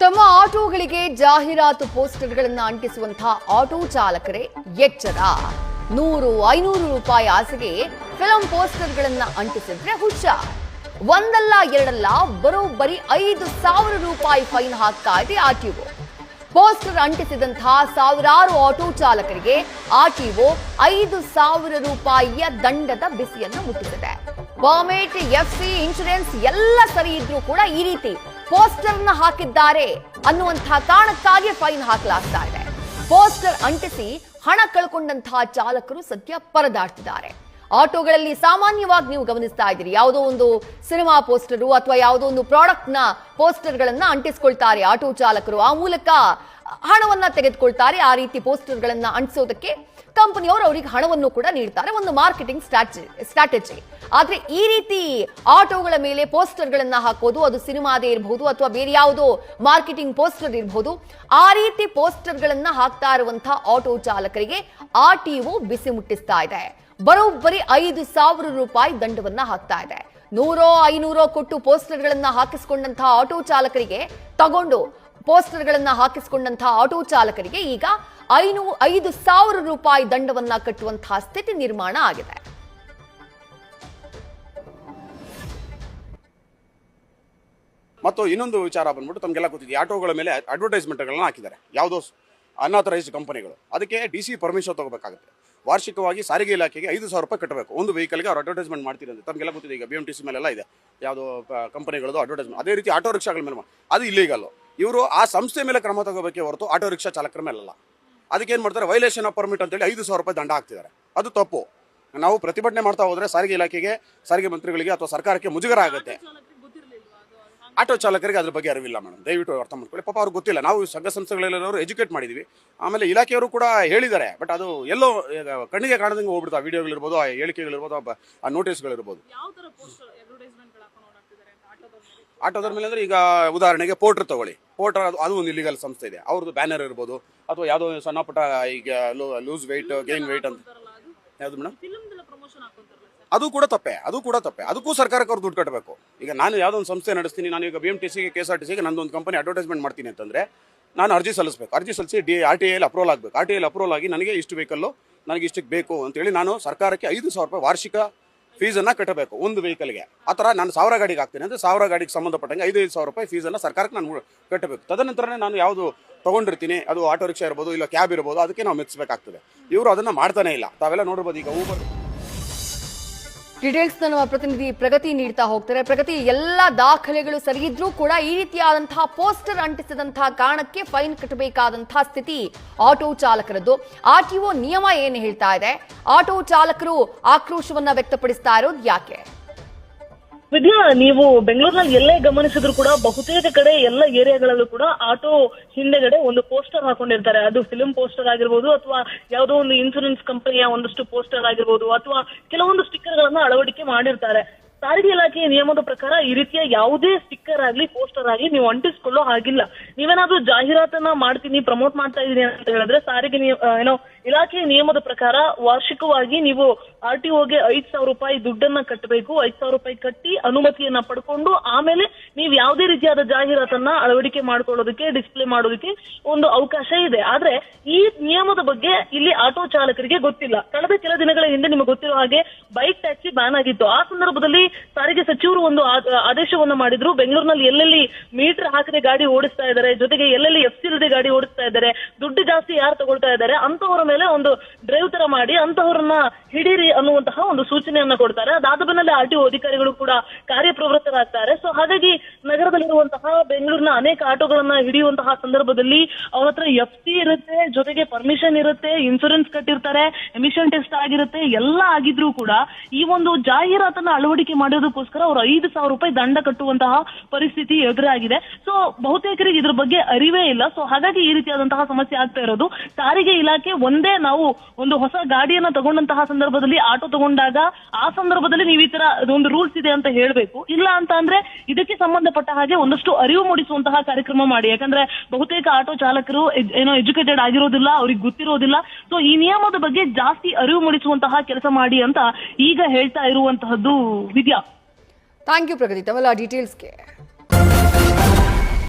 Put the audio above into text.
ತಮ್ಮ ಆಟೋಗಳಿಗೆ ಜಾಹೀರಾತು ಪೋಸ್ಟರ್ಗಳನ್ನು ಅಂಟಿಸುವಂತಹ ಆಟೋ ಚಾಲಕರೇ ಎಚ್ಚರ. ನೂರು ಐನೂರು ರೂಪಾಯಿ ಆಸೆಗೆ ಫಿಲಂ ಪೋಸ್ಟರ್ಗಳನ್ನು ಅಂಟಿಸಿದ್ರೆ ಹುಷಾರ್ ಒಂದಲ್ಲ ಎರಡಲ್ಲ ಬರೋಬ್ಬರಿ ಐದು ಸಾವಿರ ರೂಪಾಯಿ ಫೈನ್ ಹಾಕ್ತಾ ಇದೆ ಆರ್ಟಿಒ ಪೋಸ್ಟರ್ ಅಂಟಿಸಿದಂತಹ ಸಾವಿರಾರು ಆಟೋ ಚಾಲಕರಿಗೆ ಆರ್ಟಿಒ ಐದು ಸಾವಿರ ರೂಪಾಯಿಯ ದಂಡದ ಬಿಸಿಯನ್ನು ಮುಟ್ಟಿಸಿದೆ. ಪರ್ಮಿಟ್ ಎಫ್ಸಿ, ಇನ್ಶೂರೆನ್ಸ್ ಎಲ್ಲ ಸರಿ ಇದ್ರೂ ಕೂಡ ಈ ರೀತಿ ಪೋಸ್ಟರ್ನ ಹಾಕಿದ್ದಾರೆ ಅನ್ನುವಂತಹ ಕಾರಣಕ್ಕಾಗಿ ಫೈನ್ ಹಾಕಲಾಗ್ತಾ ಇದೆ. ಪೋಸ್ಟರ್ ಅಂಟಿಸಿ ಹಣ ಕಳ್ಕೊಂಡಂತಹ ಚಾಲಕರು ಸದ್ಯ ಪರದಾಡ್ತಿದ್ದಾರೆ. ಆಟೋಗಳಲ್ಲಿ ಸಾಮಾನ್ಯವಾಗಿ ನೀವು ಗಮನಿಸ್ತಾ ಇದ್ದೀರಿ, ಯಾವುದೋ ಒಂದು ಸಿನಿಮಾ ಪೋಸ್ಟರು ಅಥವಾ ಯಾವುದೋ ಒಂದು ಪ್ರಾಡಕ್ಟ್ನ ಪೋಸ್ಟರ್ ಅಂಟಿಸ್ಕೊಳ್ತಾರೆ ಆಟೋ ಚಾಲಕರು. ಆ ಮೂಲಕ ಹಣವನ್ನ ತೆಗೆದುಕೊಳ್ತಾರೆ. ಆ ರೀತಿ ಪೋಸ್ಟರ್ ಗಳನ್ನ ಅಂಟಿಸೋದಕ್ಕೆ ಕಂಪನಿಯವರು ಅವರಿಗೆ ಹಣವನ್ನು ಕೂಡ ನೀಡ್ತಾರೆ. ಒಂದು ಮಾರ್ಕೆಟಿಂಗ್ ಸ್ಟ್ರಾಟಜಿ ಆದ್ರೆ ಈ ರೀತಿ ಆಟೋಗಳ ಮೇಲೆ ಪೋಸ್ಟರ್ ಗಳನ್ನ ಹಾಕೋದು, ಅದು ಸಿನಿಮಾದೇ ಇರಬಹುದು ಅಥವಾ ಬೇರೆ ಯಾವುದೋ ಮಾರ್ಕೆಟಿಂಗ್ ಪೋಸ್ಟರ್ ಇರಬಹುದು, ಆ ರೀತಿ ಪೋಸ್ಟರ್ ಗಳನ್ನ ಹಾಕ್ತಾ ಇರುವಂತಹ ಆಟೋ ಚಾಲಕರಿಗೆ ಆರ್ ಟಿಒ ಬಿಸಿ ಮುಟ್ಟಿಸ್ತಾ ಇದೆ. ಬರೋಬ್ಬರಿ ಐದು ಸಾವಿರ ರೂಪಾಯಿ ದಂಡವನ್ನ ಹಾಕ್ತಾ ಇದೆ. ನೂರೋ ಐನೂರೋ ಕೊಟ್ಟು ಪೋಸ್ಟರ್ ಗಳನ್ನ ಹಾಕಿಸಿಕೊಂಡಂತಹ ಆಟೋ ಚಾಲಕರಿಗೆ ತಗೊಂಡು ಪೋಸ್ಟರ್ ಗಳನ್ನ ಹಾಕಿಸಿಕೊಂಡಂತಹ ಆಟೋ ಚಾಲಕರಿಗೆ ಈಗ ಐನೂ ಐದು ಸಾವಿರ ರೂಪಾಯಿ ದಂಡವನ್ನ ಕಟ್ಟುವಂತಹ ಸ್ಥಿತಿ ನಿರ್ಮಾಣ ಆಗಿದೆ. ಮತ್ತು ಇನ್ನೊಂದು ವಿಚಾರ ಬಂದ್ಬಿಟ್ಟು ತಮಗೆಲ್ಲ ಗೊತ್ತಿದೆ ಆಟೋಗಳ ಮೇಲೆ ಅಡ್ವರ್ಟೈಸ್ಮೆಂಟ್ಗಳನ್ನ ಹಾಕಿದ್ದಾರೆ. ಯಾವುದೋ ಅನ್ಆಥರೈಸ್ಡ್ ಕಂಪನಿಗಳು. ಅದಕ್ಕೆ ಡಿ ಸಿ ಪರ್ಮಿಷನ್ ತಗೋಬೇಕಾಗುತ್ತೆ. ವಾರ್ಷಿಕವಾಗಿ ಸಾರಿಗೆ ಇಲಾಖೆಗೆ ಐದು ಸಾವಿರ ರೂಪಾಯಿ ಕಟ್ಟಬೇಕು. ಒಂದು ವೆಹಿಕಲ್ಗೆ ಅವ್ರು ಅಡ್ವರ್ಟೈಸ್ಮೆಂಟ್ ಮಾಡ್ತಿರಂತೆ ತಮಗೆಲ್ಲ ಗೊತ್ತಿದೆ, ಈಗ ಬಿ ಎಂ ಟಿ ಸಿ ಮೇಲೆಲ್ಲ ಇದೆ. ಯಾವುದೋ ಕಂಪನಿಗಳದ್ದು ಅಡ್ವರ್ಟೈಸ್ಮೆಂಟ್ ಅದೇ ರೀತಿ ಆಟೋ ರಿಕ್ಷಾಗಳ ಮೇಲೆ ಅದು ಇಲ್ಲೀಗಲ್ಲು ಇವರು ಆ ಸಂಸ್ಥೆ ಮೇಲೆ ಕ್ರಮ ತಗೋಬೇಕೆ ಹೊರತು ಆಟೋ ರಿಕ್ಷಾ ಚಾಲಕರ ಮೇಲಲ್ಲ ಅದಕ್ಕೆ ಏನು ಮಾಡ್ತಾರೆ? ವೈಲೇಷನ್ ಆಫ್ ಪರ್ಮಿಟ್ ಅಂತೇಳಿ ಐದು ಸಾವಿರ ರೂಪಾಯಿ ದಂಡ ಹಾಕ್ತಿದ್ದಾರೆ. ಅದು ತಪ್ಪು. ನಾವು ಪ್ರತಿಭಟನೆ ಮಾಡ್ತಾ ಹೋದರೆ ಸಾರಿಗೆ ಇಲಾಖೆಗೆ, ಸಾರಿಗೆ ಮಂತ್ರಿಗಳಿಗೆ ಅಥವಾ ಸರ್ಕಾರಕ್ಕೆ ಮುಜುಗರ ಆಗುತ್ತೆ. ಆಟೋ ಚಾಲಕರಿಗೆ ಅದ್ರ ಬಗ್ಗೆ ಅರಿವಿಲ್ಲ ಮೇಡಮ್ ದಯವಿಟ್ಟು ಅರ್ಥ ಮಾಡ್ಕೊಳ್ಳಿ. ಪಾಪ ಅವ್ರಿಗೆ ಗೊತ್ತಿಲ್ಲ. ನಾವು ಸಂಘ ಸಂಸ್ಥೆಗಳೆಲ್ಲರೂ ಎಜುಕೇಟ್ ಮಾಡಿದ್ವಿ. ಆಮೇಲೆ ಇಲಾಖೆಯವರು ಕೂಡ ಹೇಳಿದ್ದಾರೆ. ಬಟ್ ಅದು ಎಲ್ಲೋ ಕಣ್ಣಿಗೆ ಕಾಣದಂಗೆ ಹೋಗ್ಬಿಡ್ತಾ. ವಿಡಿಯೋಗಳಿರ್ಬೋದು ಆ ಹೇಳಿಕೆಗಳಿರ್ಬೋದು, ಆ ನೋಟಿಸ್ಗಳಿರ್ಬೋದು ಯಾವ ತರ ಪೋಸ್ಟರ್ ಅಡ್ವರ್ಟೈಸ್ಮೆಂಟ್ ಹಾಕೊಂಡು ಓಡಾಡ್ತಿದ್ದಾರೆ ಅಂತ ಆಟೋದವ್ರ ಮೇಲೆ ಆಟೋದ್ರ ಮೇಲೆ ಅಂದ್ರೆ ಈಗ ಉದಾಹರಣೆಗೆ ಪೋರ್ಟರ್ ತಗೊಳ್ಳಿ. ಪೋರ್ಟರ್ ಅದು ಅದು ಒಂದು ಇಲ್ಲಿಗಲ್ ಸಂಸ್ಥೆ ಇದೆ. ಅವ್ರದ್ದು ಬ್ಯಾನರ್ ಇರ್ಬೋದು ಅಥವಾ ಯಾವುದೋ ಸಣ್ಣ ಪುಟ್ಟ ಈಗ ಲೂಸ್ ವೆಯ್ಟ್ ಗೇನ್ ವೆಯ್ಟ್ ಅಂತ. ಯಾವುದು ಮೇಡಮ್ ಅದು ಕೂಡ ತಪ್ಪೆ ಅದು ಕೂಡ ತಪ್ಪೆ. ಅದಕ್ಕೂ ಸರ್ಕಾರಕ್ಕೆ ಅವ್ರು ದುಡ್ಡು ಕಟ್ಟಬೇಕು ಈಗ ನಾನು ಯಾವುದೋ ಒಂದು ಸಂಸ್ಥೆ ನಡೆಸ್ತೀನಿ ನಾನು ಈಗ ಬಿ ಎಂ ಟಿ ಸಿಗೆ ಕೆ ಎಸ್ ಆರ್ ಟಿ ಸಿಗೆ ನಂದೊಂದು ಕಂಪನಿ ಅಡ್ವರ್ಟೈಸ್ಮೆಂಟ್ ಮಾಡ್ತೀನಿ ಅಂತಂದ್ರೆ ನಾನು ಅರ್ಜಿ ಸಲ್ಲಿಸಬೇಕು. ಅರ್ಜಿ ಸಲ್ಲಿಸಿ ಡಿ ಆರ್ ಟಿ ಐಲಿ ಅಪ್ರೂವಲ್ ಆಗಬೇಕು. ಆರ್ ಟಿ ಐಲಿ ಅಪ್ರೂವಲ್ ಆಗಿ ನನಗೆ ಇಷ್ಟು ವೆಹಿಕಲ್ಲು ನನಗೆ ಇಷ್ಟಕ್ಕೆ ಬೇಕು ಅಂತೇಳಿ ನಾನು ಸರ್ಕಾರಕ್ಕೆ ಐದು ಸಾವಿರ ರೂಪಾಯಿ ವಾರ್ಷಿಕ ಫೀಸನ್ನು ಕಟ್ಟಬೇಕು ಒಂದು ವೆಹಿಕಲ್ಗೆ ಆ ಥರ ನಾನು ಸಾವಿರ ಗಾಡಿಗೆ ಹಾಕ್ತೀನಿ ಅಂದರೆ ಸಾವಿರ ಗಾಡಿಗೆ ಸಂಬಂಧಪಟ್ಟಂಗೆ ಐದು ಐದು ಸಾವಿರ ರೂಪಾಯಿ ಫೀಸನ್ನು ಸರ್ಕಾರಕ್ಕೆ ನಾನು ಕಟ್ಟಬೇಕು. ತದನಂತರನೇ ನಾನು ಯಾವುದು ತೊಗೊಂಡಿರ್ತೀನಿ, ಅದು ಆಟೋ ರಿಕ್ಷಾ ಇರ್ಬೋದು ಇಲ್ಲ ಕ್ಯಾಬ್ ಇರ್ಬೋದು, ಅದಕ್ಕೆ ನಾವು ಮೆಚ್ಚಬೇಕಾಗ್ತದೆ ಇವರು ಅದನ್ನು ಮಾಡ್ತಾನೆ ಇಲ್ಲ. ತಾವೆಲ್ಲ ನೋಡ್ಬೋದು ಈಗ ಊಬರ್ ಡೀಟೇಲ್ಸ್ ನಮ್ಮ ಪ್ರತಿನಿಧಿ ಪ್ರಗತಿ ನೀಡ್ತಾ ಹೋಗ್ತಾರೆ. ಪ್ರಗತಿ ಎಲ್ಲ ದಾಖಲೆಗಳು ಸರಿಯಿದ್ರೂ ಕೂಡ ಈ ರೀತಿಯಾದಂತಹ ಪೋಸ್ಟರ್ ಅಂಟಿಸಿದಂತಹ ಕಾರಣಕ್ಕೆ ಫೈನ್ ಕಟ್ಟಬೇಕಾದಂತಹ ಸ್ಥಿತಿ ಆಟೋ ಚಾಲಕರದ್ದು. ಆರ್ಟಿಒ ನಿಯಮ ಏನು ಹೇಳ್ತಾ ಇದೆ? ಆಟೋ ಚಾಲಕರು ಆಕ್ರೋಶವನ್ನ ವ್ಯಕ್ತಪಡಿಸ್ತಾ ಇರೋದು ಯಾಕೆ? ವಿದ್ಯಾ, ನೀವು ಬೆಂಗಳೂರಿನಲ್ಲಿ ಎಲ್ಲೇ ಗಮನಿಸಿದ್ರು ಕೂಡ ಬಹುತೇಕ ಕಡೆ ಎಲ್ಲ ಏರಿಯಾಗಳಲ್ಲೂ ಕೂಡ ಆಟೋ ಹಿಂದೆಗಡೆ ಒಂದು ಪೋಸ್ಟರ್ ಹಾಕೊಂಡಿರ್ತಾರೆ. ಅದು ಫಿಲ್ಮ್ ಪೋಸ್ಟರ್ ಆಗಿರ್ಬೋದು ಅಥವಾ ಯಾವುದೋ ಒಂದು ಇನ್ಸೂರೆನ್ಸ್ ಕಂಪನಿಯ ಒಂದಷ್ಟು ಪೋಸ್ಟರ್ ಆಗಿರ್ಬೋದು ಅಥವಾ ಕೆಲವೊಂದು ಸ್ಟಿಕ್ಕರ್ ಗಳನ್ನ ಅಳವಡಿಕೆ ಮಾಡಿರ್ತಾರೆ. ಸಾರಿಗೆ ಇಲಾಖೆಯ ನಿಯಮದ ಪ್ರಕಾರ ಈ ರೀತಿಯ ಯಾವುದೇ ಸ್ಟಿಕ್ಕರ್ ಆಗ್ಲಿ ಪೋಸ್ಟರ್ ಆಗ್ಲಿ ನೀವು ಅಂಟಿಸ್ಕೊಳ್ಳೋ ಹಾಗಿಲ್ಲ. ನೀವೇನಾದ್ರೂ ಜಾಹೀರಾತನ್ನ ಮಾಡ್ತೀನಿ ಪ್ರಮೋಟ್ ಮಾಡ್ತಾ ಇದೀನಿ ಅಂತ ಹೇಳಿದ್ರೆ ಸಾರಿಗೆ ಏನೋ ಇಲಾಖೆಯ ನಿಯಮದ ಪ್ರಕಾರ ವಾರ್ಷಿಕವಾಗಿ ನೀವು ಆರ್ ಟಿ ಒಗೆ ಐದ್ ಸಾವಿರ ರೂಪಾಯಿ ದುಡ್ಡನ್ನ ಕಟ್ಟಬೇಕು ಐದ್ ಸಾವಿರ ರೂಪಾಯಿ ಕಟ್ಟಿ ಅನುಮತಿಯನ್ನ ಪಡ್ಕೊಂಡು ಆಮೇಲೆ ನೀವು ಯಾವುದೇ ರೀತಿಯಾದ ಜಾಹೀರಾತನ್ನ ಅಳವಡಿಕೆ ಮಾಡ್ಕೊಳ್ಳೋದಕ್ಕೆ ಡಿಸ್ಪ್ಲೇ ಮಾಡೋದಕ್ಕೆ ಒಂದು ಅವಕಾಶ ಇದೆ. ಆದ್ರೆ ಈ ನಿಯಮದ ಬಗ್ಗೆ ಇಲ್ಲಿ ಆಟೋ ಚಾಲಕರಿಗೆ ಗೊತ್ತಿಲ್ಲ. ಕಳೆದ ಕೆಲ ದಿನಗಳ ಹಿಂದೆ ನಿಮಗೆ ಗೊತ್ತಿರೋ ಹಾಗೆ ಬೈಕ್ ಟ್ಯಾಕ್ಸಿ ಬ್ಯಾನ್ ಆಗಿತ್ತು. ಆ ಸಂದರ್ಭದಲ್ಲಿ ಸಾರಿಗೆ ಸಚಿವರು ಒಂದು ಆದೇಶವನ್ನು ಮಾಡಿದ್ರು. ಬೆಂಗಳೂರಿನಲ್ಲಿ ಎಲ್ಲೆಲ್ಲಿ ಮೀಟರ್ ಹಾಕದೆ ಗಾಡಿ ಓಡಿಸ್ತಾ ಇದ್ದಾರೆ, ಜೊತೆಗೆ ಎಲ್ಲೆಲ್ಲಿ ಎಫ್ ಇಲ್ಲದೆ ಗಾಡಿ ಓಡಿಸ್ತಾ ಇದ್ದಾರೆ, ದುಡ್ಡು ಜಾಸ್ತಿ ಯಾರು ತಗೊಳ್ತಾ ಇದ್ದಾರೆ ಅಂತವರ ಮೇಲೆ ಒಂದು ಡ್ರೈವ್ ತರ ಮಾಡಿ ಅಂತವರನ್ನ ಹಿಡೀರಿ ಅನ್ನುವಂತಹ ಒಂದು ಸೂಚನೆಯನ್ನ ಕೊಡ್ತಾರೆ. ಅದಾದ ಬೆನ್ನಲ್ಲೇ ಆರ್ ಟಿ ಅಧಿಕಾರಿಗಳು ಕೂಡ ಕಾರ್ಯಪ್ರವೃತ್ತರಾಗ್ತಾರೆ. ಸೊ ಹಾಗಾಗಿ ನಗರದಲ್ಲಿರುವಂತಹ ಬೆಂಗಳೂರಿನ ಅನೇಕ ಆಟೋಗಳನ್ನ ಹಿಡಿಯುವಂತಹ ಸಂದರ್ಭದಲ್ಲಿ ಅವ್ರ ಹತ್ರ ಎಫ್ ಸಿ ಇರುತ್ತೆ, ಜೊತೆಗೆ ಪರ್ಮಿಷನ್ ಇರುತ್ತೆ ಇನ್ಸೂರೆನ್ಸ್ ಕಟ್ಟಿರ್ತಾರೆ ಎಮಿಷನ್ ಟೆಸ್ಟ್ ಆಗಿರುತ್ತೆ, ಎಲ್ಲ ಆಗಿದ್ರೂ ಕೂಡ ಈ ಒಂದು ಜಾಹೀರಾತನ್ನ ಅಳವಡಿಕೆ ಮಾಡೋದಕ್ಕೋಸ್ಕರ ಅವರು ಐದು ಸಾವಿರ ರೂಪಾಯಿ ದಂಡ ಕಟ್ಟುವಂತಹ ಪರಿಸ್ಥಿತಿ ಎದುರಾಗಿದೆ. ಸೊ ಬಹುತೇಕರಿಗೆ ಇದ್ರ ಬಗ್ಗೆ ಅರಿವೇ ಇಲ್ಲ. ಸೊ ಹಾಗಾಗಿ ಈ ರೀತಿಯಾದಂತಹ ಸಮಸ್ಯೆ ಆಗ್ತಾ ಇರೋದು. ಸಾರಿಗೆ ಇಲಾಖೆ ಒಂದೇ ನಾವು ಒಂದು ಹೊಸ ಗಾಡಿಯನ್ನ ತಗೊಂಡಂತಹ ಸಂದರ್ಭದಲ್ಲಿ ಆಟೋ ತಗೊಂಡಾಗ ಆ ಸಂದರ್ಭದಲ್ಲಿ ನೀವು ಈ ತರ ಒಂದು ರೂಲ್ಸ್ ಇದೆ ಅಂತ ಹೇಳ್ಬೇಕು. ಇಲ್ಲ ಅಂತ ಅಂದ್ರೆ ಇದಕ್ಕೆ ಸಂಬಂಧಪಟ್ಟ ಹಾಗೆ ಒಂದಷ್ಟು ಅರಿವು ಮೂಡಿಸುವಂತಹ ಕಾರ್ಯಕ್ರಮ ಮಾಡಿ. ಯಾಕಂದ್ರೆ ಬಹುತೇಕ ಆಟೋ ಚಾಲಕರು ಏನೋ ಎಜುಕೇಟೆಡ್ ಆಗಿರೋದಿಲ್ಲ, ಅವ್ರಿಗೆ ಗೊತ್ತಿರೋದಿಲ್ಲ. ಸೊ ಈ ನಿಯಮದ ಬಗ್ಗೆ ಜಾಸ್ತಿ ಅರಿವು ಮೂಡಿಸುವಂತಹ ಕೆಲಸ ಮಾಡಿ ಅಂತ ಈಗ ಹೇಳ್ತಾ ಇರುವಂತಹದ್ದು ವಿದ್ಯಾ. ಥ್ಯಾಂಕ್ ಯು ಪ್ರಗತಿ ತಮ್ಮೆಲ್ಲ ಡೀಟೇಲ್ಸ್ಗೆ